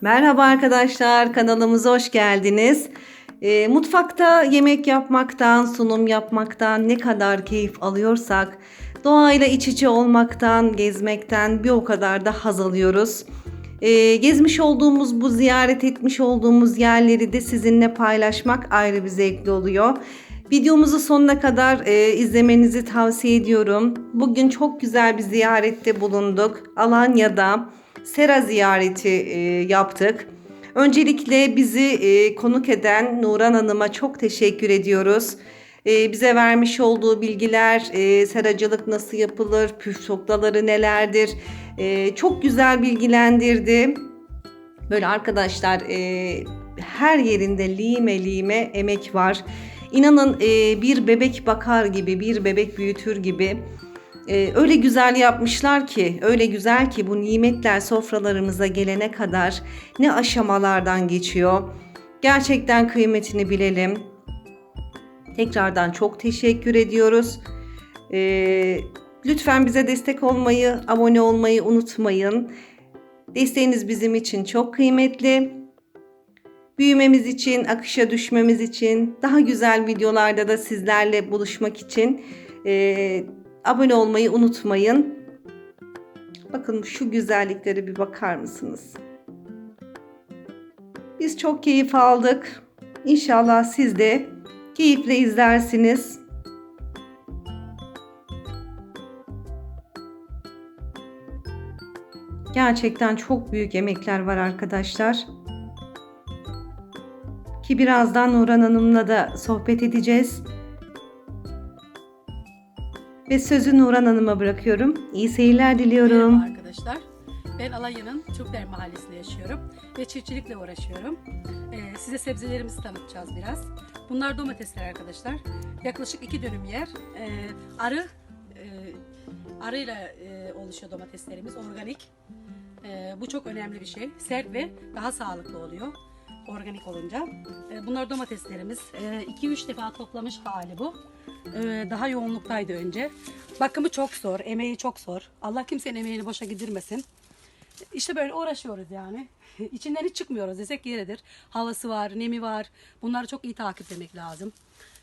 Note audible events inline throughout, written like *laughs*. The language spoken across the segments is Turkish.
Merhaba arkadaşlar, kanalımıza hoş geldiniz. Ee, mutfakta yemek yapmaktan, sunum yapmaktan ne kadar keyif alıyorsak, doğayla iç içe olmaktan, gezmekten bir o kadar da haz alıyoruz. Ee, gezmiş olduğumuz bu ziyaret etmiş olduğumuz yerleri de sizinle paylaşmak ayrı bir zevkli oluyor. Videomuzu sonuna kadar e, izlemenizi tavsiye ediyorum. Bugün çok güzel bir ziyarette bulunduk. Alanya'da Sera ziyareti e, yaptık. Öncelikle bizi e, konuk eden Nuran Hanım'a çok teşekkür ediyoruz. E, bize vermiş olduğu bilgiler, e, seracılık nasıl yapılır, püf noktaları nelerdir, e, çok güzel bilgilendirdi. Böyle arkadaşlar e, her yerinde lime lime emek var. İnanın e, bir bebek bakar gibi, bir bebek büyütür gibi e, öyle güzel yapmışlar ki, öyle güzel ki bu nimetler sofralarımıza gelene kadar ne aşamalardan geçiyor. Gerçekten kıymetini bilelim. Tekrardan çok teşekkür ediyoruz. E, lütfen bize destek olmayı, abone olmayı unutmayın. Desteğiniz bizim için çok kıymetli. Büyümemiz için, akışa düşmemiz için, daha güzel videolarda da sizlerle buluşmak için e, abone olmayı unutmayın. Bakın şu güzelliklere bir bakar mısınız? Biz çok keyif aldık. İnşallah siz de keyifle izlersiniz. Gerçekten çok büyük emekler var arkadaşlar. Ki birazdan Nurhan Hanım'la da sohbet edeceğiz. Ve sözü Nurhan Hanım'a bırakıyorum. İyi seyirler diliyorum. Merhaba arkadaşlar. Ben Alanya'nın Türkler Mahallesi'nde yaşıyorum ve çiftçilikle uğraşıyorum. Ee, size sebzelerimizi tanıtacağız biraz. Bunlar domatesler arkadaşlar. Yaklaşık iki dönüm yer. Ee, arı e, arıyla e, oluşuyor domateslerimiz. Organik. Ee, bu çok önemli bir şey. Sert ve daha sağlıklı oluyor. Organik olunca. Ee, bunlar domateslerimiz. 2-3 defa toplamış hali bu. Ee, daha yoğunluktaydı önce. Bakımı çok zor, emeği çok zor. Allah kimsenin emeğini boşa gidirmesin. İşte böyle uğraşıyoruz yani. *laughs* İçinden hiç çıkmıyoruz desek yeridir. Havası var, nemi var. Bunları çok iyi takiplemek lazım.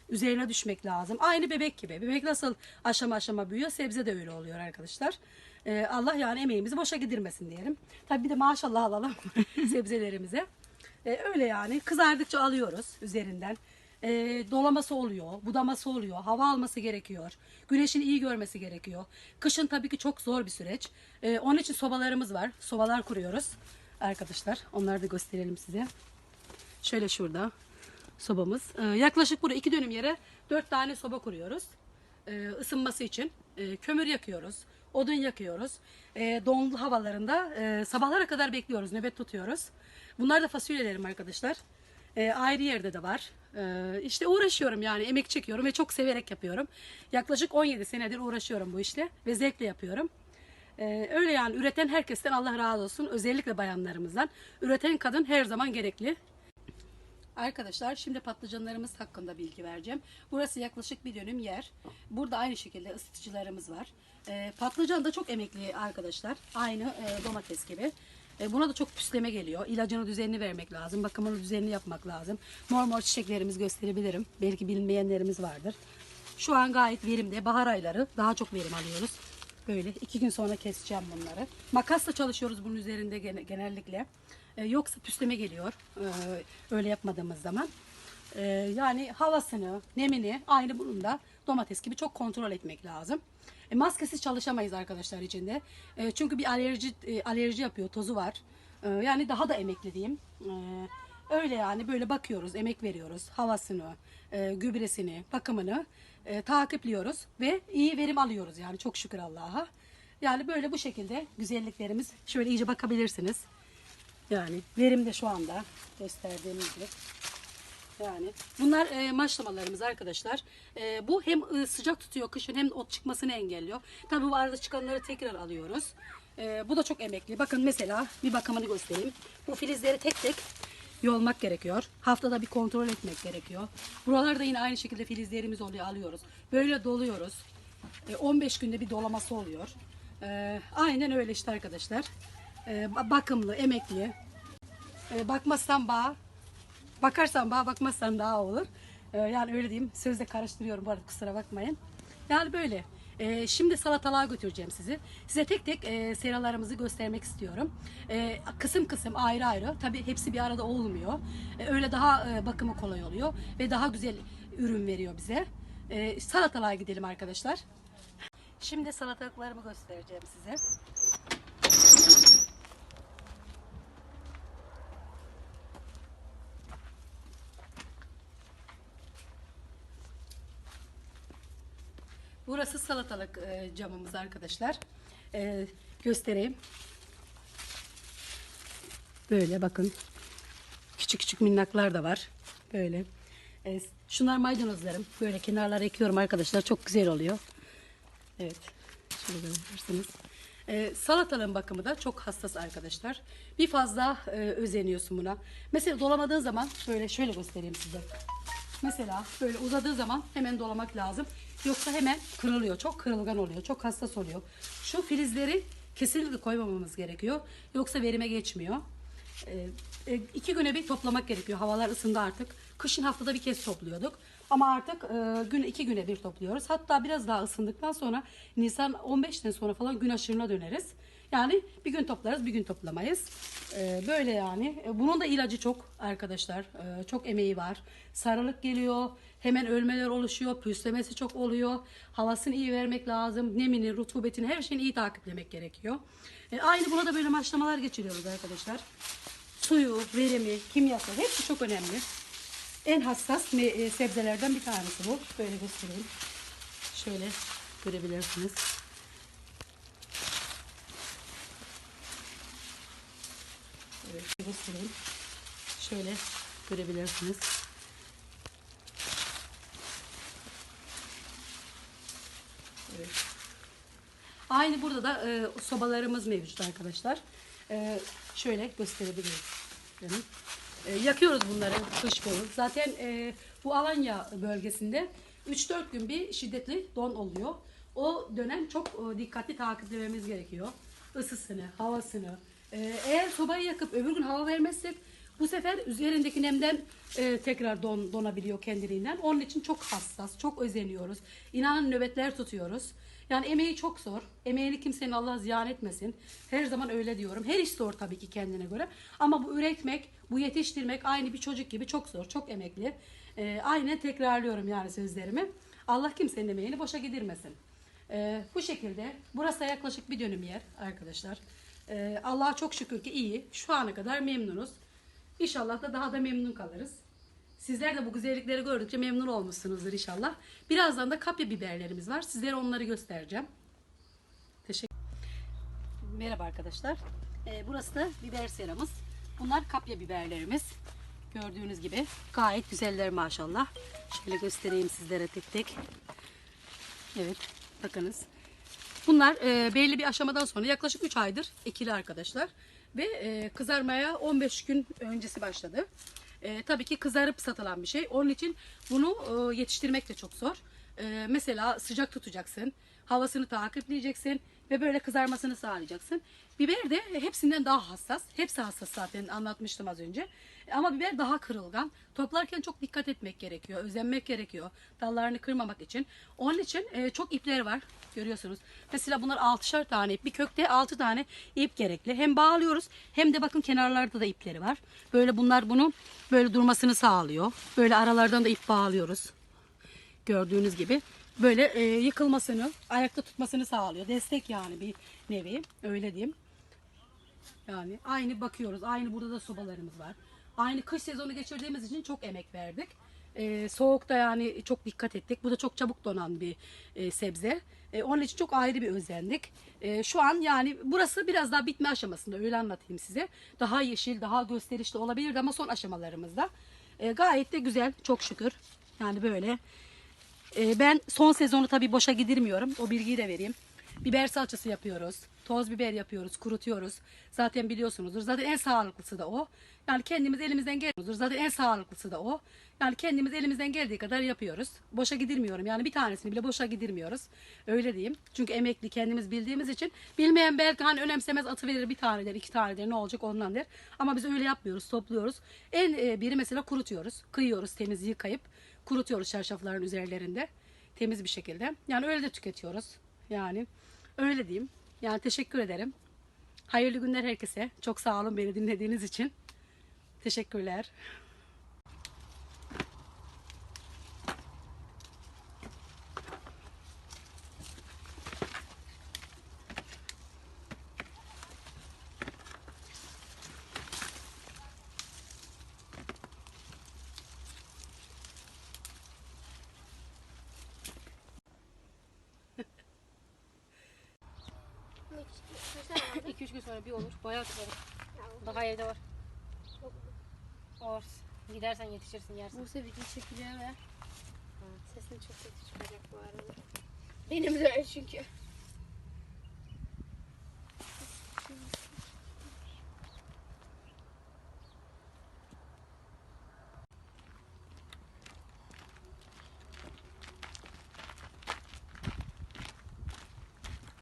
Üzerine düşmek lazım. Aynı bebek gibi. Bebek nasıl aşama aşama büyüyor, sebze de öyle oluyor arkadaşlar. Ee, Allah yani emeğimizi boşa gidirmesin diyelim. Tabii bir de maşallah alalım *laughs* sebzelerimize. Ee, öyle yani kızardıkça alıyoruz üzerinden. Ee, dolaması oluyor, budaması oluyor, hava alması gerekiyor. Güneşin iyi görmesi gerekiyor. Kışın tabii ki çok zor bir süreç. Ee, onun için sobalarımız var. Sobalar kuruyoruz arkadaşlar. Onları da gösterelim size. Şöyle şurada sobamız. Ee, yaklaşık burada iki dönüm yere dört tane soba kuruyoruz. Ee, ısınması için Ee, kömür yakıyoruz. Odun yakıyoruz. Ee, donlu havalarında e, sabahlara kadar bekliyoruz. Nöbet tutuyoruz. Bunlar da fasulyelerim arkadaşlar. Ee, ayrı yerde de var. Ee, işte uğraşıyorum yani emek çekiyorum ve çok severek yapıyorum. Yaklaşık 17 senedir uğraşıyorum bu işle ve zevkle yapıyorum. Ee, öyle yani üreten herkesten Allah razı olsun. Özellikle bayanlarımızdan. Üreten kadın her zaman gerekli. Arkadaşlar şimdi patlıcanlarımız hakkında bilgi vereceğim. Burası yaklaşık bir dönüm yer. Burada aynı şekilde ısıtıcılarımız var. Ee, patlıcan da çok emekli arkadaşlar. Aynı e, domates gibi. E, buna da çok püsleme geliyor. İlacını düzenini vermek lazım. Bakımını düzenini yapmak lazım. Mor mor çiçeklerimizi gösterebilirim. Belki bilinmeyenlerimiz vardır. Şu an gayet verimde. Bahar ayları daha çok verim alıyoruz. Böyle iki gün sonra keseceğim bunları. Makasla çalışıyoruz bunun üzerinde gene- genellikle. E, yoksa püsleme geliyor. e, öyle yapmadığımız zaman. E, yani havasını, nemini aynı bunun da domates gibi çok kontrol etmek lazım. E, maskesiz çalışamayız arkadaşlar içinde. E, çünkü bir alerji e, alerji yapıyor, tozu var. E, yani daha da emekli diyeyim. E, öyle yani böyle bakıyoruz, emek veriyoruz. Havasını, e, gübresini, bakımını e, takipliyoruz ve iyi verim alıyoruz yani çok şükür Allah'a. Yani böyle bu şekilde güzelliklerimiz şöyle iyice bakabilirsiniz. Yani verim de şu anda gösterdiğimiz gibi. Yani bunlar e, maşlamalarımız arkadaşlar. E, bu hem e, sıcak tutuyor kışın hem ot çıkmasını engelliyor. Tabii bu arada çıkanları tekrar alıyoruz. E, bu da çok emekli. Bakın mesela bir bakımını göstereyim. Bu filizleri tek tek yolmak gerekiyor. Haftada bir kontrol etmek gerekiyor. Buralarda yine aynı şekilde filizlerimiz oluyor alıyoruz. Böyle doluyoruz. E, 15 günde bir dolaması oluyor. E, aynen öyle işte arkadaşlar. E, ba- bakımlı, emekli. E, bakmazsan bağ, bakarsan bağ, bakmazsan daha olur. E, yani öyle diyeyim. Sözde karıştırıyorum bu arada kusura bakmayın. Yani böyle. E, şimdi salatalığa götüreceğim sizi. Size tek tek e, seralarımızı göstermek istiyorum. Kısım kısım ayrı ayrı. Tabii hepsi bir arada olmuyor. Öyle daha bakımı kolay oluyor ve daha güzel ürün veriyor bize. Salatalığa gidelim arkadaşlar. Şimdi salatalıklarımı göstereceğim size. Burası salatalık e, camımız arkadaşlar. E, göstereyim. Böyle bakın. Küçük küçük minnaklar da var. Böyle. E, şunlar maydanozlarım. Böyle kenarlara ekiyorum arkadaşlar. Çok güzel oluyor. Evet. Şöyle görebilirsiniz. E, salatalığın bakımı da çok hassas arkadaşlar. Bir fazla e, özeniyorsun buna. Mesela dolamadığın zaman böyle şöyle göstereyim size. Mesela böyle uzadığı zaman hemen dolamak lazım. Yoksa hemen kırılıyor. Çok kırılgan oluyor. Çok hassas oluyor. Şu filizleri kesinlikle koymamamız gerekiyor. Yoksa verime geçmiyor. Ee, e, iki güne bir toplamak gerekiyor. Havalar ısındı artık. Kışın haftada bir kez topluyorduk. Ama artık e, gün iki güne bir topluyoruz. Hatta biraz daha ısındıktan sonra Nisan 15'ten sonra falan gün aşırına döneriz. Yani bir gün toplarız, bir gün toplamayız. Ee, böyle yani. E, Bunun da ilacı çok arkadaşlar. Ee, çok emeği var. Sarılık geliyor. Hemen ölmeler oluşuyor. Püslemesi çok oluyor. Havasını iyi vermek lazım. Nemini, rutubetini her şeyini iyi takiplemek gerekiyor. E, aynı buna da böyle maçlamalar geçiriyoruz arkadaşlar. Suyu, verimi, kimyasal hepsi çok önemli. En hassas e, sebzelerden bir tanesi bu. Böyle göstereyim. Şöyle görebilirsiniz. Evet, göstereyim. Şöyle görebilirsiniz. Evet. Aynı burada da e, sobalarımız mevcut arkadaşlar. E, şöyle gösterebilirim. Yani, e, yakıyoruz bunları kış boyu. Zaten e, bu Alanya bölgesinde 3-4 gün bir şiddetli don oluyor. O dönem çok e, dikkatli takiplememiz gerekiyor. Isısını, havasını. E, eğer sobayı yakıp öbür gün hava vermezsek bu sefer üzerindeki nemden e, tekrar don, donabiliyor kendiliğinden. Onun için çok hassas, çok özeniyoruz. İnanın nöbetler tutuyoruz. Yani emeği çok zor. Emeğini kimsenin Allah ziyan etmesin. Her zaman öyle diyorum. Her iş zor tabii ki kendine göre. Ama bu üretmek, bu yetiştirmek aynı bir çocuk gibi çok zor, çok emekli. E, aynen tekrarlıyorum yani sözlerimi. Allah kimsenin emeğini boşa gidirmesin. E, bu şekilde burası yaklaşık bir dönüm yer arkadaşlar. E, Allah'a çok şükür ki iyi. Şu ana kadar memnunuz. İnşallah da daha da memnun kalırız. Sizler de bu güzellikleri gördükçe memnun olmuşsunuzdur inşallah. Birazdan da kapya biberlerimiz var. Sizlere onları göstereceğim. Teşekkür Merhaba arkadaşlar. Ee, burası da biber seramız. Bunlar kapya biberlerimiz. Gördüğünüz gibi gayet güzeller maşallah. Şöyle göstereyim sizlere tek tek. Evet bakınız. Bunlar e, belli bir aşamadan sonra yaklaşık 3 aydır ekili arkadaşlar. Ve e, kızarmaya 15 gün öncesi başladı. E, tabii ki kızarıp satılan bir şey. Onun için bunu e, yetiştirmek de çok zor. E, mesela sıcak tutacaksın. Havasını takipleyeceksin. Ve böyle kızarmasını sağlayacaksın. Biber de hepsinden daha hassas. Hepsi hassas zaten anlatmıştım az önce. Ama biber daha kırılgan. Toplarken çok dikkat etmek gerekiyor. Özenmek gerekiyor. Dallarını kırmamak için. Onun için e, çok ipler var. Görüyorsunuz. Mesela bunlar 6'şar tane ip. Bir kökte 6 tane ip gerekli. Hem bağlıyoruz hem de bakın kenarlarda da ipleri var. Böyle bunlar bunun böyle durmasını sağlıyor. Böyle aralardan da ip bağlıyoruz. Gördüğünüz gibi böyle e, yıkılmasını, ayakta tutmasını sağlıyor. Destek yani bir nevi. Öyle diyeyim. Yani aynı bakıyoruz. Aynı burada da sobalarımız var. Aynı kış sezonu geçirdiğimiz için çok emek verdik. Ee, soğukta yani çok dikkat ettik. Bu da çok çabuk donan bir e, sebze. E, onun için çok ayrı bir özendik. E, şu an yani burası biraz daha bitme aşamasında öyle anlatayım size. Daha yeşil, daha gösterişli olabilirdi ama son aşamalarımızda. E, gayet de güzel çok şükür. Yani böyle. E, ben son sezonu tabii boşa gidirmiyorum. O bilgiyi de vereyim. Biber salçası yapıyoruz. Toz biber yapıyoruz, kurutuyoruz. Zaten biliyorsunuzdur. Zaten en sağlıklısı da o. Yani kendimiz elimizden geliyoruzdur. Zaten en sağlıklısı da o. Yani kendimiz elimizden geldiği kadar yapıyoruz. Boşa gidilmiyorum. Yani bir tanesini bile boşa gidilmiyoruz. Öyle diyeyim. Çünkü emekli kendimiz bildiğimiz için bilmeyen belki hani önemsemez atı verir bir tane der, iki tane der ne olacak ondan der. Ama biz öyle yapmıyoruz, topluyoruz. En e, biri mesela kurutuyoruz. Kıyıyoruz temiz yıkayıp kurutuyoruz çarşafların üzerlerinde. Temiz bir şekilde. Yani öyle de tüketiyoruz. Yani öyle diyeyim. Yani teşekkür ederim. Hayırlı günler herkese. Çok sağ olun beni dinlediğiniz için. Teşekkürler. gün sonra bir olur. Bayağı kızarır. Daha evde var. Or. Gidersen yetişirsin yersin. Bursa video çekiliyor ve sesim çok kötü çıkacak bu arada. Benim de çünkü.